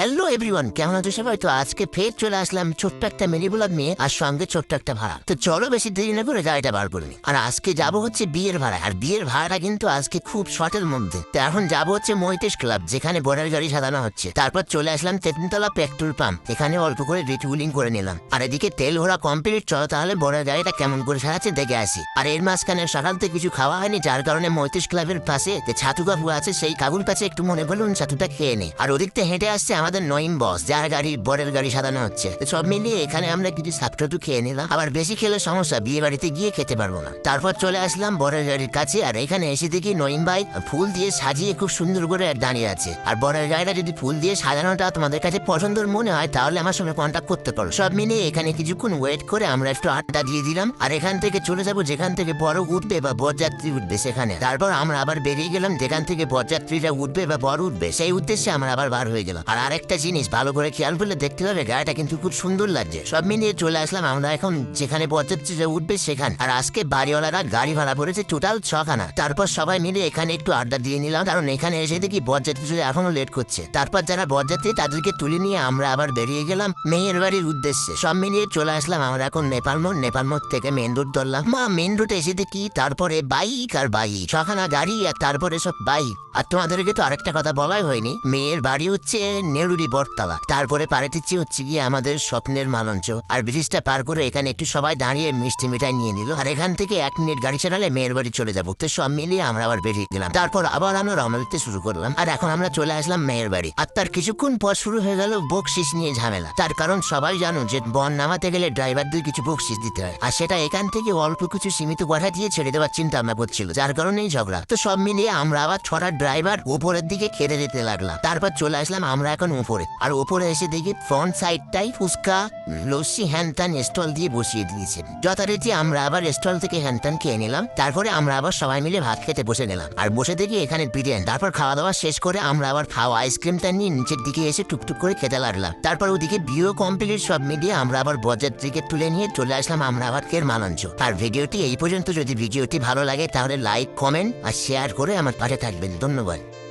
Hello everyone কেমন আছো সবাই? তো আজকে ফের চলে আসলাম ছোট্ট একটা মিনি ব্লগ নিয়ে, আর সঙ্গে ছোট্ট একটা ভাড়া। তো চলো বেশি দেরি না করে গাড়িটা বার করে আর আজকে যাব হচ্ছে বিয়ের ভাড়া আর বিয়ের ভাড়াটা কিন্তু আজকে খুব শর্টের মধ্যে। তো এখন যাব হচ্ছে মৈতেশ ক্লাব যেখানে বর্ডার গাড়ি সাজানো হচ্ছে। তারপর চলে আসলাম তেতুনতলা পেট্রোল পাম্প এখানে অল্প করে রিটুলিং করে নিলাম। আর এদিকে তেল ভরা কমপ্লিট চলো তাহলে বর্ডার গাড়িটা কেমন করে সাজাচ্ছে দেখে আসি। আর এর মাঝখানে সকাল থেকে কিছু খাওয়া হয়নি, যার কারণে মৈতেশ ক্লাবের পাশে যে ছাতু কাকু আছে, সেই কাকুর কাছে একটু মনে বলুন ছাতুটা খেয়ে নে আর ওদিক থেকে হেঁটে আসছে আমাদের নইম বস যার গাড়ি, বরের গাড়ি সাজানো হচ্ছে। সব মিলিয়ে এখানে আমরা কিছু সাপটাটু খেয়ে নিলাম। আবার বেশি খেলে সমস্যা, বিয়ে বাড়িতে গিয়ে খেতে পারব না। তারপর চলে আসলাম বরের গাড়ির কাছে, আর এখানে এসে দেখি নইম ভাই ফুল দিয়ে সাজিয়ে খুব সুন্দর করে দাঁড়িয়ে আছে। আর বরের গাড়িটা যদি ফুল দিয়ে সাজানোটা তোমাদের কাছে পছন্দের মনে হয়, তাহলে আমার সঙ্গে কন্ট্যাক্ট করতে পারো। সব মিলিয়ে এখানে কিছুক্ষণ ওয়েট করে আমরা একটু আড্ডা দিয়ে দিলাম, আর এখান থেকে চলে যাব যেখান থেকে বড় উঠবে বা বরযাত্রী উঠবে সেখানে। তারপর আমরা আবার বেরিয়ে গেলাম যেখান থেকে বরযাত্রীরা উঠবে বা বর উঠবে, সেই উদ্দেশ্যে আমরা আবার বার হয়ে গেলাম। আর আরেকটা জিনিস ভালো করে খেয়াল করলে দেখতে পাবে গাড়িটা কিন্তু খুব সুন্দর লাগছে। সব মিলিয়ে চলে আসলাম আমরা এখন যেখানে বরযাত্রীরা উঠবে সেখান। আর আজকে বাড়িওয়ালারা গাড়ি ভাড়া পড়েছে টোটাল ছখানা। তারপর সবাই মিলে এখানে একটু আড্ডা দিয়ে নিলাম, কারণ এখানে এসে দেখি বরযাত্রীরা এখনও লেট করছে। তারপর যারা বরযাত্রী তাদেরকে তুলে নিয়ে আমরা আবার বেরিয়ে গেলাম মেয়ের বাড়ির উদ্দেশ্যে। সব মিলিয়ে চলে আসলাম আমরা এখন নেপাল মোড়। নেপাল মোড় থেকে মেন রোড ধরলাম। মা মেন রোডে এসে দেখি তারপরে বাইক আর বাইক ছখানা গাড়ি আর তারপরে সব বাইক আর তোমাদেরকে তো আরেকটা কথা বলাই হয়নি। মেয়ের বাড়ি হচ্ছে নেরুরি বটতলা তারপরে পাড়াটিচ্ছি হচ্ছে গিয়ে আমাদের স্বপ্নের মালঞ্চ। আর ব্রিজটা পার করে এখানে একটু সবাই দাঁড়িয়ে মিষ্টি মিঠাই নিয়ে নিল। আর এখান থেকে এক মিনিট গাড়ি চালালে মেয়ের বাড়ি চলে যাব। তো সব মিলিয়ে আমরা আবার বেরিয়ে গেলাম। তারপর আবার আমরা রওনা দিতে শুরু করলাম। আর এখন আমরা চলে আসলাম মেয়ের বাড়ি। আর তার কিছুক্ষণ পর শুরু হয়ে গেল বকশিস নিয়ে ঝামেলা। তার কারণ সবাই জানো যে বন নামাতে গেলে ড্রাইভারদের কিছু বকশিস দিতে হয়। আর সেটা এখান থেকে অল্প কিছু সীমিত কথা দিয়ে ছেড়ে দেওয়ার চিন্তা ভাবনা করছিল, যার কারণেই ঝগড়া। তো সব মিলিয়ে আমরা আবার ছড়ার ড্রাইভার উপরের দিকে খেতে যেতে লাগলাম। তারপর চলে আসলাম, আমরা এখন উপরে। আর উপরে এসে দেখি ফ্রন্ট সাইডটাই ফুচকা, লস্যি, হ্যানত্যান স্টল দিয়ে বসিয়ে দিয়েছে যথারীতি আমরা আবার স্টল থেকে হ্যানত্যান খেয়ে নিলাম, তারপরে আমরা আবার সবাই মিলে ভাত খেতে বসে নিলাম। আর বসে দেখি এখানে বিরিয়ানি। তারপর খাওয়া দাওয়া শেষ করে আমরা আবার খাওয়া আইসক্রিমটা নিয়ে নিচের দিকে এসে টুকটুক করে খেতে লাগলাম। তারপর ওদিকে বিও কমপ্লিট সব মিলিয়ে আমরা আবার বরযাত্রীকে তুলে নিয়ে চলে আসলাম আমরা আবার ফের মালঞ্চ। আর ভিডিওটি এই পর্যন্ত। যদি ভিডিওটি ভালো লাগে তাহলে লাইক কমেন্ট আর শেয়ার করে আমার পাশে থাকবেন। ধন্যবাদ।